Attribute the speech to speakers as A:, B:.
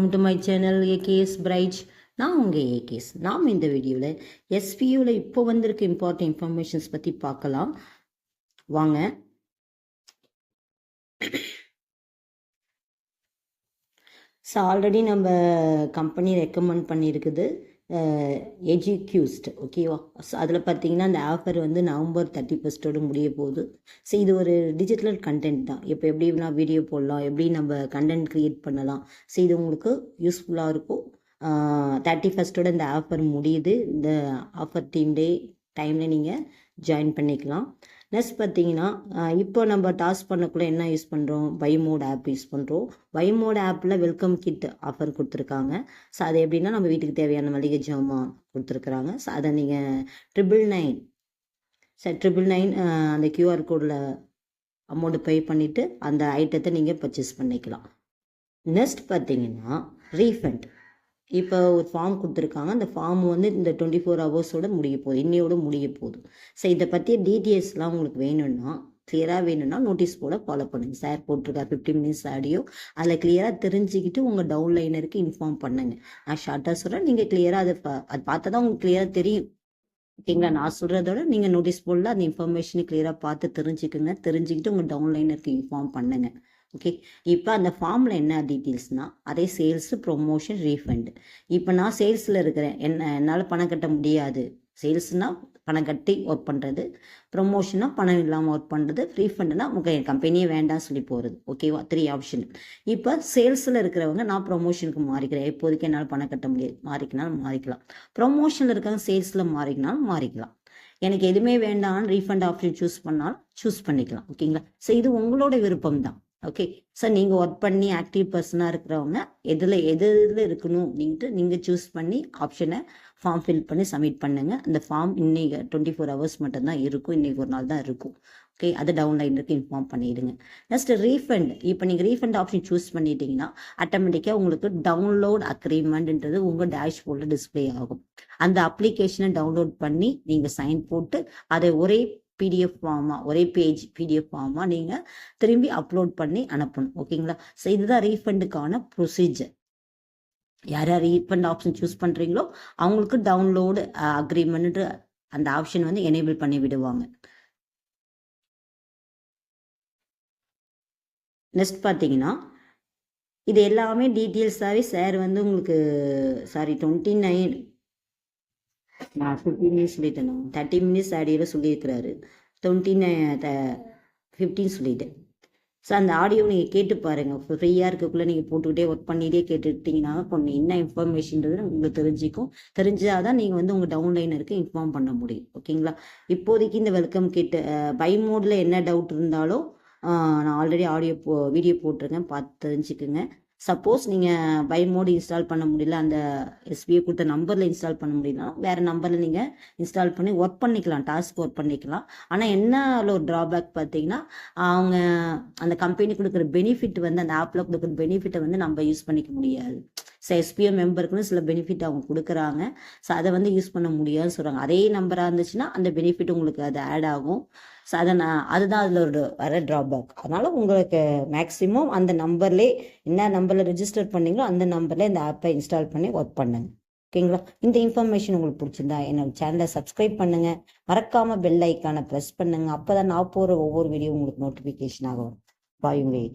A: Come to my channel AKS bright நான் உங்கள் AKS நாம் இந்த வீடியோவில் எஸ்பியூவில் இப்போ வந்திருக்க இம்பார்ட்டன்ட் இன்ஃபர்மேஷன்ஸ் பற்றி பார்க்கலாம். வாங்க. ஸோ ஆல்ரெடி நம்ம கம்பெனி ரெக்கமெண்ட் பண்ணியிருக்குது எஜிக்யூஸ்ட் ஓகேவா ஸோ அதில் பார்த்தீங்கன்னா அந்த ஆஃபர் வந்து நவம்பர் தேர்ட்டி ஃபஸ்ட்டோடு முடிய போகுது. ஸோ இது ஒரு டிஜிட்டல் கண்டென்ட் தான். இப்போ எப்படி நான் வீடியோ போடலாம் எப்படி நம்ம கண்டென்ட் க்ரியேட் பண்ணலாம். ஸோ இது உங்களுக்கு யூஸ்ஃபுல்லாக இருக்கும். தேர்ட்டி ஃபஸ்ட்டோட இந்த ஆஃபர் முடியுது. இந்த ஆஃபர் டீம் டே டைமில் நீங்கள் ஜாயின் பண்ணிக்கலாம். நெக்ஸ்ட் பார்த்தீங்கன்னா இப்போ நம்ம டாஸ்க் பண்ணக்குள்ளே என்ன யூஸ் பண்ணுறோம் பைமோட் ஆப் யூஸ் பண்ணுறோம் பைமோட் ஆப்பில் வெல்கம் கிட் ஆஃபர் கொடுத்துருக்காங்க. ஸோ அது எப்படின்னா நம்ம வீட்டுக்கு தேவையான மளிகை ஜாமான் கொடுத்துருக்குறாங்க. ஸோ அதை நீங்கள் triple nine sir triple nine அந்த கியூஆர் கோடில் அமௌண்ட்டு பே பண்ணிவிட்டு அந்த ஐட்டத்தை நீங்கள் பர்ச்சேஸ் பண்ணிக்கலாம். நெக்ஸ்ட் பார்த்தீங்கன்னா ரீஃபண்ட் இப்போ ஒரு ஃபார்ம் கொடுத்துருக்காங்க. அந்த ஃபார்ம் வந்து இந்த டுவெண்ட்டி ஃபோர் ஹவர்ஸோட முடிய போகுது. இன்னையோட முடிய போகுது. ஸோ இதை பற்றிய டீட்டெயில்ஸ்லாம் உங்களுக்கு வேணும்னா கிளியராக வேணும்னா நோட்டீஸ் போட ஃபாலோ பண்ணுங்கள் சார் போட்டிருக்கார் ஃபிஃப்டி மினிட்ஸ் ஆடியோ அதில் கிளியராக தெரிஞ்சுக்கிட்டு உங்கள் டவுன்லைனருக்கு இன்ஃபார்ம் பண்ணுங்கள் நான் ஷார்ட்டாக சொல்கிறேன் நீங்கள் கிளியராக அதை அது பார்த்தா தான் உங்களுக்கு கிளியராக தெரியும். ஓகேங்களா? நான் சொல்கிறதோட நீங்கள் நோட்டீஸ் போர்டில் அந்த இன்ஃபர்மேஷனை கிளியராக பார்த்து தெரிஞ்சுக்குங்க. தெரிஞ்சுக்கிட்டு உங்கள் டவுன்லைனருக்கு இன்ஃபார்ம் பண்ணுங்கள் ஓகே இப்போ அந்த ஃபார்மில் என்ன டீட்டெயில்ஸ்னால் அதே சேல்ஸு ப்ரொமோஷன் ரீஃபண்டு இப்போ நான் சேல்ஸில் இருக்கிறேன். என்ன என்னால் பணம் கட்ட முடியாது. சேல்ஸ்னால் பணம் கட்டி ஒர்க் பண்ணுறது ப்ரொமோஷனாக பணம் இல்லாமல் ஒர்க் பண்ணுறது ரீஃபண்டுனா உங்கள் என் கம்பெனியே வேண்டாம் சொல்லி போகிறது ஓகேவா த்ரீ ஆப்ஷன் இப்போ சேல்ஸில் இருக்கிறவங்க நான் ப்ரொமோஷனுக்கு மாறிக்கிறேன். இப்போதைக்கு என்னால் பணம் கட்ட முடியாது. மாறிக்கினாலும் மாறிக்கலாம். ப்ரொமோஷனில் இருக்கிறவங்க சேல்ஸில் மாறிக்கினாலும் மாறிக்கலாம். எனக்கு எதுவுமே வேண்டாம்னு ரீஃபண்ட் ஆப்ஷன் சூஸ் பண்ணாலும் சூஸ் பண்ணிக்கலாம். ஓகேங்களா ஸோ இது உங்களோட விருப்பம் தான் ஓகே சார் நீங்கள் ஒர்க் பண்ணி ஆக்டிவ் பர்சனாக இருக்கிறவங்க எதில் எதில் இருக்கணும் அப்படின்ட்டு நீங்கள் சூஸ் பண்ணி ஆப்ஷனை ஃபார்ம் ஃபில் பண்ணி சப்மிட் பண்ணுங்கள் அந்த ஃபார்ம் இன்னைக்கு டுவெண்ட்டி ஃபோர் ஹவர்ஸ் மட்டும்தான் இருக்கும். இன்றைக்கி ஒரு நாள் தான் இருக்கும். ஓகே அதை டவுன்லைனுக்கு இன்ஃபார்ம் பண்ணிவிடுங்க நெக்ஸ்ட் ரீஃபண்ட் இப்போ நீங்கள் ரீஃபண்ட் ஆப்ஷன் சூஸ் பண்ணிட்டீங்கன்னா ஆட்டோமேட்டிக்காக உங்களுக்கு டவுன்லோட் அக்ரிமெண்ட்ன்றது உங்கள் டேஷ்போர்டில் டிஸ்பிளே ஆகும். அந்த அப்ளிகேஷனை டவுன்லோட் பண்ணி நீங்கள் சைன் போட்டு அதை ஒரே பிடிஎஃப் ஃபார்மாக ஒரே பேஜ் பிடிஎஃப் ஃபார்மாக நீங்கள் திரும்பி அப்லோட் பண்ணி அனுப்பணும். ஓகேங்களா ஸோ இதுதான் ரீஃபண்டுக்கான ப்ரொசீஜர் யார் யார் ரீஃபண்ட் ஆப்ஷன் சூஸ் பண்ணுறீங்களோ அவங்களுக்கு டவுன்லோடு அக்ரிமெண்ட்டு அந்த ஆப்ஷன் வந்து எனேபிள் பண்ணி விடுவாங்க. நெக்ஸ்ட் பார்த்தீங்கன்னா இது எல்லாமே டீட்டெயில்ஸாகவே சார் வந்து உங்களுக்கு சாரி டுவெண்ட்டி நைன் நான் ஃபிஃப்டி மினிட்ஸ் சொல்லிட்டேன். தேர்ட்டி மினிட்ஸ் ஆடியோவில் சொல்லியிருக்கிறாரு. டுவெண்ட்டி நைன் ஃபிஃப்டின் சொல்லிட்டேன். ஸோ அந்த ஆடியோ நீங்கள் கேட்டு பாருங்கள் ஃப்ரீயாக இருக்கக்குள்ளே நீங்கள் போட்டுக்கிட்டே ஒர்க் பண்ணிகிட்டே கேட்டுக்கிட்டிங்கன்னா கொஞ்சம் என்ன இன்ஃபர்மேஷன்றது உங்களுக்கு தெரிஞ்சிக்கும். தெரிஞ்சால் தான் நீங்கள் வந்து உங்கள் டவுன்லைனருக்கு இன்ஃபார்ம் பண்ண முடியும். ஓகேங்களா இப்போதைக்கு இந்த வெல்கம் கேட்டு பை மோடில் என்ன டவுட் இருந்தாலும் நான் ஆல்ரெடி ஆடியோ போ வீடியோ போட்டிருக்கேன். பார்த்து தெரிஞ்சுக்குங்க. சப்போஸ் நீங்கள் பை மோடு இன்ஸ்டால் பண்ண முடியல அந்த எஸ்பிஐ கொடுத்த நம்பரில் இன்ஸ்டால் பண்ண முடியல வேறு நம்பரில் நீங்கள் இன்ஸ்டால் பண்ணி ஒர்க் பண்ணிக்கலாம் டாஸ்க் ஒர்க் பண்ணிக்கலாம். ஆனால் என்ன ஒரு ட்ராபேக் பார்த்தீங்கன்னா அவங்க அந்த கம்பெனி கொடுக்குற பெனிஃபிட் வந்து அந்த ஆப்பில் கொடுக்குற பெனிஃபிட்டை வந்து நம்ம யூஸ் பண்ணிக்க முடியாது. ஸோ எஸ்பிஓ மெம்பருக்குன்னு சில பெனிஃபிட் அவங்க கொடுக்குறாங்க. ஸோ அதை வந்து யூஸ் பண்ண முடியாதுன்னு சொல்கிறாங்க அதே நம்பராக இருந்துச்சுன்னா அந்த பெனிஃபிட் உங்களுக்கு அது ஆட் ஆகும். ஸோ அதை நான் அதுதான் அதில் ஒரு வர ட்ராபேக் அதனால் உங்களுக்கு மேக்ஸிமம் அந்த நம்பர்லேயே என்ன நம்பரில் ரிஜிஸ்டர் பண்ணீங்களோ அந்த நம்பர்லேயே இந்த ஆப்பை இன்ஸ்டால் பண்ணி ஒர்க் பண்ணுங்க. ஓகேங்களா இந்த இன்ஃபர்மேஷன் உங்களுக்கு பிடிச்சிருந்தா என்னோட சேனலை சப்ஸ்கிரைப் பண்ணுங்கள் மறக்காமல் பெல் ஐக்கானை ப்ரெஸ் பண்ணுங்கள் அப்போ தான் நான் போகிற ஒவ்வொரு வீடியோ உங்களுக்கு நோட்டிஃபிகேஷன் ஆகும் பாய் உங்கள்